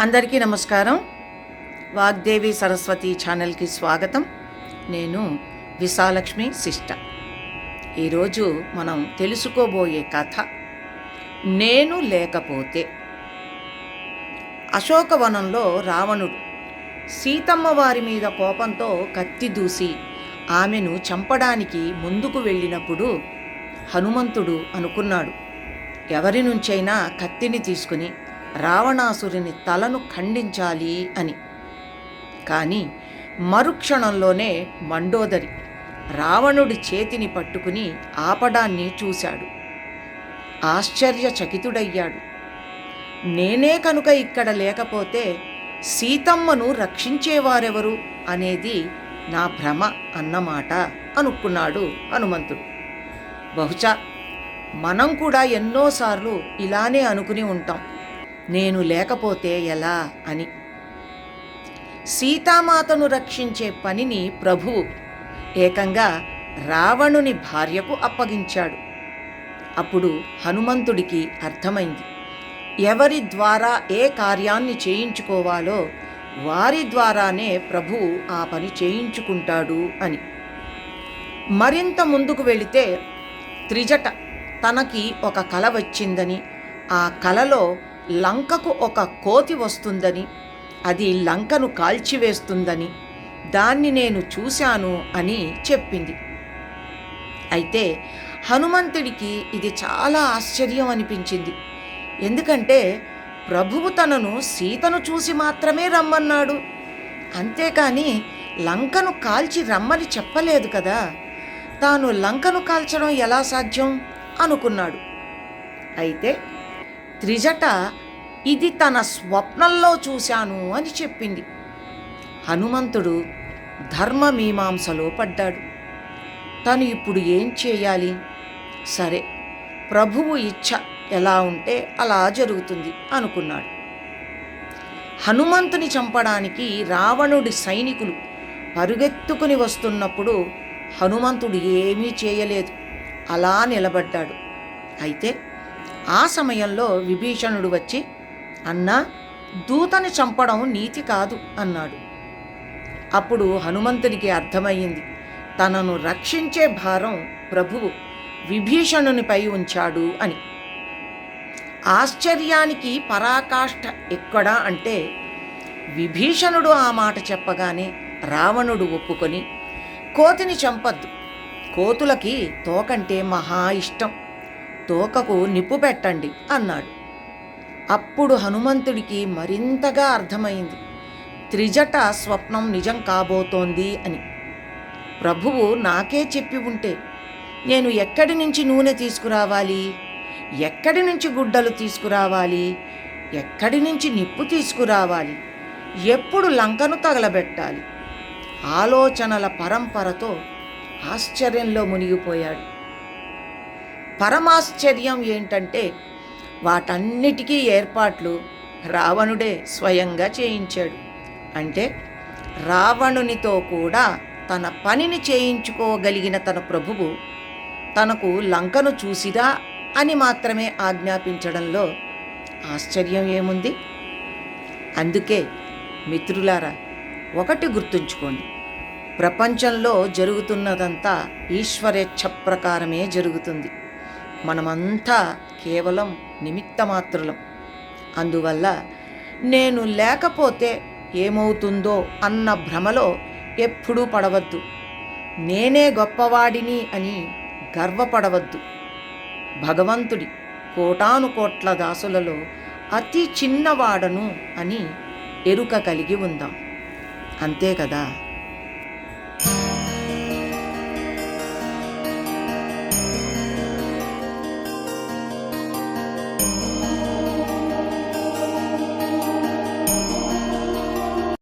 అందరికీ నమస్కారం. వాగ్దేవి సరస్వతి ఛానల్కి స్వాగతం. నేను విశాలక్ష్మి సిస్ట ఈరోజు మనం తెలుసుకోబోయే కథ నేను లేకపోతే. అశోకవనంలో రావణుడు సీతమ్మ వారి మీద కోపంతో కత్తి దూసి ఆమెను చంపడానికి ముందుకు వెళ్ళినప్పుడు హనుమంతుడు అనుకున్నాడు ఎవరి నుంచైనా కత్తిని తీసుకుని రావణాసురుని తలను ఖండించాలి అని. కానీ మరుక్షణంలోనే మండోదరి రావణుడి చేతిని పట్టుకుని ఆపడాన్ని చూశాడు. ఆశ్చర్యచకితుడయ్యాడు. నేనే కనుక ఇక్కడ లేకపోతే సీతమ్మను రక్షించేవారెవరు అనేది నా భ్రమ అన్నమాట అనుకున్నాడు హనుమంతుడు. బహుశా మనం కూడా ఎన్నోసార్లు ఇలానే అనుకుని ఉంటాం. నేను లేకపోతే ఎలా అని. సీతామాతను రక్షించే పనిని ప్రభువు ఏకంగా రావణుని భార్యకు అప్పగించాడు. అప్పుడు హనుమంతుడికి అర్థమైంది. ఎవరి ద్వారా ఏ కార్యాన్ని చేయించుకోవాలో వారి ద్వారానే ప్రభువు ఆ పని చేయించుకుంటాడు అని. మరింత ముందుకు వెళితే త్రిజట తనకి ఒక కల వచ్చిందని ఆ కలలో లంకకు ఒక కోతి వస్తుందని అది లంకను కాల్చివేస్తుందని దాన్ని నేను చూశాను అని చెప్పింది. అయితే హనుమంతుడికి ఇది చాలా ఆశ్చర్యం అనిపించింది. ఎందుకంటే ప్రభువు తనను సీతను చూసి మాత్రమే రమ్మన్నాడు. అంతేకాని లంకను కాల్చి రమ్మని చెప్పలేదు కదా. తాను లంకను కాల్చడం ఎలా సాధ్యం? అనుకున్నాడు. అయితే త్రిజట ఇది తన స్వప్నంలో చూశాను అని చెప్పింది. హనుమంతుడు ధర్మమీమాంసలో పడ్డాడు. తను ఇప్పుడు ఏం చేయాలి? సరే ప్రభువు ఇచ్ఛ ఎలా ఉంటే అలా జరుగుతుంది అనుకున్నాడు. హనుమంతుని చంపడానికి రావణుడి సైనికులు పరుగెత్తుకుని వస్తున్నప్పుడు హనుమంతుడు ఏమీ చేయలేదు. అలా నిలబడ్డాడు. అయితే ఆ సమయంలో విభీషణుడు వచ్చి అన్నా దూతని చంపడం నీతి కాదు అన్నాడు. అప్పుడు హనుమంతునికి అర్థమయ్యింది తనను రక్షించే భారం ప్రభువు విభీషణునిపై ఉంచాడు అని. ఆశ్చర్యానికి పరాకాష్ఠ ఎక్కడా అంటే విభీషణుడు ఆ మాట చెప్పగానే రావణుడు ఒప్పుకొని కోతిని చంపద్దు కోతులకి తోకంటే మహా ఇష్టం. తోకకు నిప్పు పెట్టండి అన్నాడు. అప్పుడు హనుమంతుడికి మరింతగా అర్థమైంది. త్రిజట స్వప్నం నిజం కాబోతోంది అని. ప్రభువు నాకే చెప్పి ఉంటే నేను ఎక్కడి నుంచి నూనె తీసుకురావాలి? ఎక్కడి నుంచి గుడ్డలు తీసుకురావాలి? ఎక్కడి నుంచి నిప్పు తీసుకురావాలి? ఎప్పుడు లంకను తగలబెట్టాలి? ఆలోచనల పరంపరతో ఆశ్చర్యంలో మునిగిపోయాడు. పరమాశ్చర్యం ఏంటంటే వాటన్నిటికీ ఏర్పాట్లు రావణుడే స్వయంగా చేయించాడు. అంటే రావణునితో కూడా తన పనిని చేయించుకోగలిగిన తన ప్రభువు తనకు లంకను చూసిరా అని మాత్రమే ఆజ్ఞాపించడంలో ఆశ్చర్యం ఏముంది? అందుకే మిత్రులారా ఒకటి గుర్తుంచుకోండి. ప్రపంచంలో జరుగుతున్నదంతా ఈశ్వరేచ్ఛ ప్రకారమే జరుగుతుంది. మనమంతా కేవలం నిమిత్తమాత్రులం. అందువల్ల నేను లేకపోతే ఏమవుతుందో అన్న భ్రమలో ఎప్పుడూ పడవద్దు. నేనే గొప్పవాడిని అని గర్వపడవద్దు. భగవంతుడి కోటాను కోట్ల దాసులలో అతి చిన్నవాడను అని ఎరుక కలిగి ఉందాం. అంతే కదా?